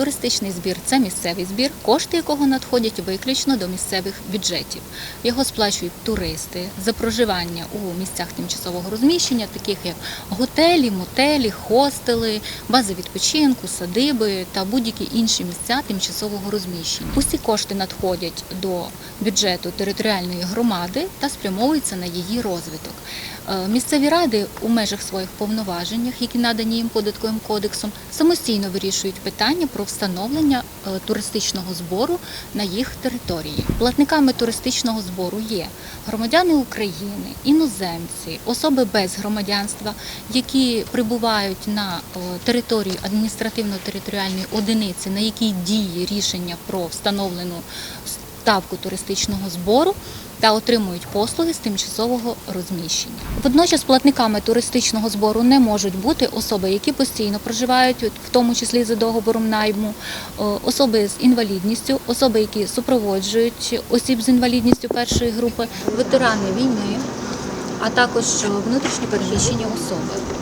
Туристичний збір це місцевий збір, кошти якого надходять виключно до місцевих бюджетів. Його сплачують туристи за проживання у місцях тимчасового розміщення, таких як готелі, мотелі, хостели, бази відпочинку, садиби та будь-які інші місця тимчасового розміщення. Усі кошти надходять до бюджету територіальної громади та спрямовуються на її розвиток. Е, Місцеві ради у межах своїх повноважень, які надані їм податковим кодексом, самостійно вирішують питання про встановлення е, туристичного збору на їх території. Платниками туристичного збору є громадяни України, іноземці, особи без громадянства, які прибувають на території територію адміністративно-територіальної одиниці, на якій діє рішення про встановлену ставку туристичного збору та отримують послуги з тимчасового розміщення. Водночас платниками туристичного збору не можуть бути особи, які постійно проживають, в тому числі за договором найму, особи з інвалідністю, особи, які супроводжують осіб з інвалідністю першої групи, ветерани війни, а також внутрішньо переміщені особи.